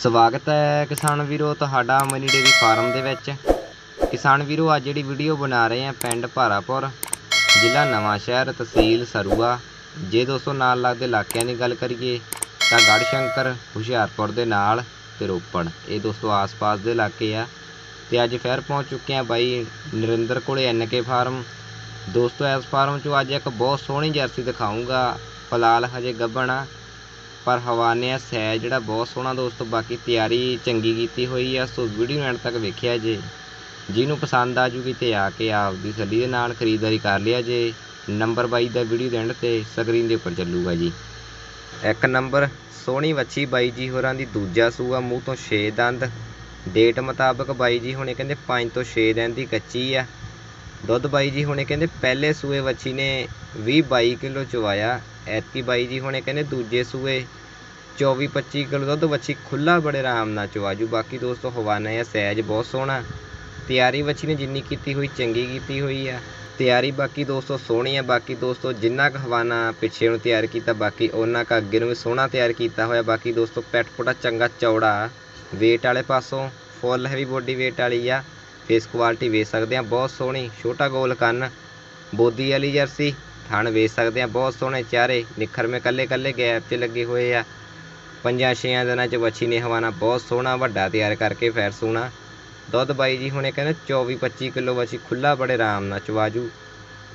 ਸਵਾਗਤ ਹੈ ਕਿਸਾਨ ਵੀਰੋ, ਤੁਹਾਡਾ ਮਨੀ ਡੇਰੀ ਫਾਰਮ ਦੇ ਵਿੱਚ। ਕਿਸਾਨ ਵੀਰੋ, ਅੱਜ ਜਿਹੜੀ ਵੀਡੀਓ ਬਣਾ ਰਹੇ ਆ ਪਿੰਡ ਭਾਰਾਪੁਰ, ਜ਼ਿਲ੍ਹਾ ਨਵਾਂ ਸ਼ਹਿਰ, ਤਹਿਸੀਲ ਸਰੂਆ। ਜੇ ਦੋਸਤੋ ਨਾਲ ਲੱਗਦੇ ਇਲਾਕਿਆਂ ਦੀ ਗੱਲ ਕਰੀਏ, ਤਾਂ ਗੜਸ਼ੰਕਰ, ਹੁਸ਼ਿਆਰਪੁਰ ਦੇ ਨਾਲ ਤੇ ਰੋਪੜ। ਇਹ ਦੋਸਤੋ ਆਸ-ਪਾਸ ਦੇ ਇਲਾਕੇ ਆ। ਤੇ ਅੱਜ ਫਿਰ ਪਹੁੰਚ ਚੁੱਕੇ ਆ ਬਾਈ ਨਰਿੰਦਰ ਕੋਲੇ ਐਨਕੇ ਫਾਰਮ। ਦੋਸਤੋ, ਇਸ ਫਾਰਮ 'ਚੋਂ ਅੱਜ ਇੱਕ ਬਹੁਤ ਸੋਹਣੀ ਜਰਸੀ ਦਿਖਾਉਂਗਾ ਫਿਲਹਾਲ ਹਜੇ ਗੱਭਣ ਆ ਪਰ ਹਵਾਨੇ ਸੈਜ ਜਿਹੜਾ ਬਹੁਤ ਸੋਹਣਾ ਦੋਸਤੋ, ਬਾਕੀ ਤਿਆਰੀ ਚੰਗੀ ਕੀਤੀ ਹੋਈ ਆ, ਸੋ ਵੀਡੀਓ ਐਂਡ ਤੱਕ ਵੇਖਿਆ ਜੇ। ਜਿਹਨੂੰ ਪਸੰਦ ਆ ਜੂਗੀ ਤੇ ਆ ਕੇ ਆਪਦੀ ਸੱਲੀ ਦੇ ਨਾਲ ਖਰੀਦਦਾਰੀ ਕਰ ਲਿਆ ਜੇ। ਨੰਬਰ 22 ਦਾ ਵੀਡੀਓ ਦੇ ਐਂਡ ਤੇ ਸਕਰੀਨ ਦੇ ਉੱਪਰ ਚੱਲੂਗਾ ਜੀ। ਇੱਕ ਨੰਬਰ, ਸੋਹਣੀ ਵੱਛੀ ਬਾਈ ਜੀ ਹੋਰਾਂ ਦੀ ਦੂਜਾ ਸੂਆ, ਮੂੰਹ ਤੋਂ 6 ਦੰਦ। ਡੇਟ ਮੁਤਾਬਕ ਬਾਈ ਜੀ ਹੁਣੇ ਕਹਿੰਦੇ 5 ਤੋਂ 6 ਦਿਨ ਦੀ ਕੱਚੀ ਆ। ਦੁੱਧ ਬਾਈ ਜੀ ਹੁਣੇ ਕਹਿੰਦੇ ਪਹਿਲੇ ਸੂਏ ਵੱਛੀ ਨੇ 20 22 ਕਿਲੋ ਚਵਾਇਆ। ਐਤਕੀ ਬਾਈ ਜੀ ਹੁਣੇ ਕਹਿੰਦੇ ਦੂਜੇ ਸੂਏ 24 25 ਕਿਲੋ ਦੁੱਧ, ਵੱਛੀ ਖੁੱਲਾ ਬੜੇ ਆਰਾਮ ਨਾਲ ਚਵਾਜੂ ਬਾਕੀ ਦੋਸਤੋ ਹਵਾਨਾ ਹੈ ਸਹਿਜ ਬਹੁਤ ਸੋਹਣਾ। ਤਿਆਰੀ ਵੱਛੀ ਨੇ ਜਿੰਨੀ ਕੀਤੀ ਹੋਈ, ਚੰਗੀ ਕੀਤੀ ਹੋਈ ਆ। ਤਿਆਰੀ ਬਾਕੀ ਦੋਸਤੋ ਸੋਹਣੀ ਆ। ਬਾਕੀ ਦੋਸਤੋ ਜਿੰਨਾ ਕੁ ਹਵਾਨਾ ਪਿੱਛੇ ਨੂੰ ਤਿਆਰ ਕੀਤਾ, ਬਾਕੀ ਉਹਨਾਂ ਕੁ ਅੱਗੇ ਨੂੰ ਵੀ ਸੋਹਣਾ ਤਿਆਰ ਕੀਤਾ ਹੋਇਆ। ਬਾਕੀ ਦੋਸਤੋ ਪੈਟ ਪੁਟਾ ਚੰਗਾ ਚੌੜਾ। weight ਵਾਲੇ ਪਾਸੋਂ ਫੁੱਲ ਹੈਵੀ ਬੋਡੀ weight ਵਾਲੀ ਆ। ਫੇਸ ਕੁਆਲਿਟੀ ਵੇਚ ਸਕਦੇ ਆ, ਬਹੁਤ ਸੋਹਣੀ। ਛੋਟਾ ਗੋਲ ਕੰਨ। ਬੋਦੀ ਵਾਲੀ ਜਰਸੀ। ਥਣ ਵੇਚ ਸਕਦੇ ਆ, ਬਹੁਤ ਸੋਹਣੇ। ਚਾਰੇ ਨਿਖਰਵੇਂ ਕੱਲੇ ਕੱਲੇ ਗੈਪ 'ਚ ਲੱਗੇ ਹੋਏ ਆ। ਪੰਜਾਂ ਛੇਆਂ ਦਿਨਾਂ 'ਚ ਵੱਛੀ ਨੇ ਹਵਾਨਾ ਬਹੁਤ ਸੋਹਣਾ ਵੱਡਾ ਤਿਆਰ ਕਰਕੇ ਫੈਰ ਸੋਹਣਾ ਦੁੱਧ ਬਾਈ ਜੀ ਹੁਣੇ ਕਹਿੰਦੇ 24 25 ਕਿਲੋ ਵੱਛੀ ਖੁੱਲਾ ਬੜੇ ਆਰਾਮ ਨਾਲ ਚਵਾਜੂ।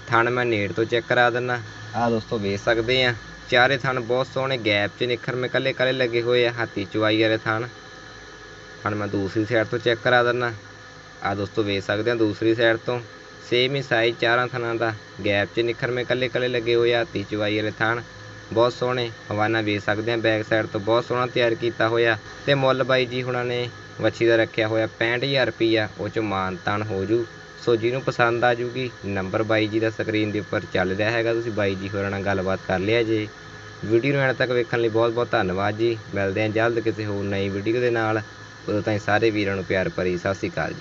ਥਣ ਮੈਂ ਨੇੜ ਤੋਂ ਚੈੱਕ ਕਰਾ ਦਿੰਨਾ। ਆ ਦੋਸਤੋ ਵੇਖ ਸਕਦੇ ਆ, ਚਾਰੇ ਥਣ ਬਹੁਤ ਸੋਹਣੇ ਗੈਪ 'ਚ ਨਿਖਰ ਨਿਖਰਵੇਂ ਕੱਲੇ ਕੱਲੇ ਲੱਗੇ ਹੋਏ ਆ, ਹਾਥੀ ਚਵਾਈ ਵਾਲੇ ਥਣ। ਹੁਣ ਮੈਂ ਦੂਸਰੀ ਸਾਈਡ ਤੋਂ ਚੈੱਕ ਕਰਾ ਦਿੰਨਾ। ਆ ਦੋਸਤੋ ਵੇਖ ਸਕਦੇ ਆ ਦੂਸਰੀ ਸਾਈਡ ਤੋਂ। ਸੇਮ ਹੀ ਸਾਈਜ਼ ਚਾਰਾਂ ਥਣਾਂ ਦਾ ਗੈਪ 'ਚ ਨਿਖਰ ਨਿਖਰਵੇਂ ਕੱਲੇ ਕੱਲੇ ਲੱਗੇ ਹੋਏ ਆ, ਹਾਥੀ ਚਵਾਈ ਵਾਲੇ ਥਣ। ਬਹੁਤ ਸੋਹਣੇ ਹਵਾਨਾ ਵੇਖ ਸਕਦੇ ਆ ਬੈਕ ਸਾਈਡ ਤੋਂ ਬਹੁਤ ਸੋਹਣਾ ਤਿਆਰ ਕੀਤਾ ਹੋਇਆ ਤੇ ਮੁੱਲ ਬਾਈ ਜੀ ਹੁਣਾਂ ਨੇ ਵੱਛੀ ਦਾ ਰੱਖਿਆ ਹੋਇਆ 65000 ਰੁਪਈਆ, ਉਹ ਚ ਮਾਨ ਤਾਨ ਹੋ ਜੂ। ਸੋ ਜਿਹਨੂੰ ਪਸੰਦ ਆ ਜੂਗੀ ਨੰਬਰ ਬਾਈ ਜੀ ਦਾ ਸਕਰੀਨ ਦੇ ਉੱਪਰ ਚੱਲ ਰਿਹਾ ਹੈਗਾ, ਤੁਸੀਂ ਬਾਈ ਜੀ ਹੋਰਾਂ ਨਾਲ ਗੱਲਬਾਤ ਕਰ ਲਿਆ ਜੇ। ਵੀਡੀਓ ਨੂੰ ਐਂਡ ਤੱਕ ਵੇਖਣ ਲਈ ਬਹੁਤ ਬਹੁਤ ਧੰਨਵਾਦ ਜੀ। ਮਿਲਦੇ ਹਾਂ ਜਲਦ ਕਿਸੇ ਹੋਰ ਨਈ ਵੀਡੀਓ ਦੇ ਨਾਲ। ਉਦੋਂ ਤਾਈਂ ਸਾਰੇ ਵੀਰਾਂ ਨੂੰ ਪਿਆਰ ਭਰੀ ਸਤਿ ਸ਼੍ਰੀ ਅਕਾਲ ਜੀ।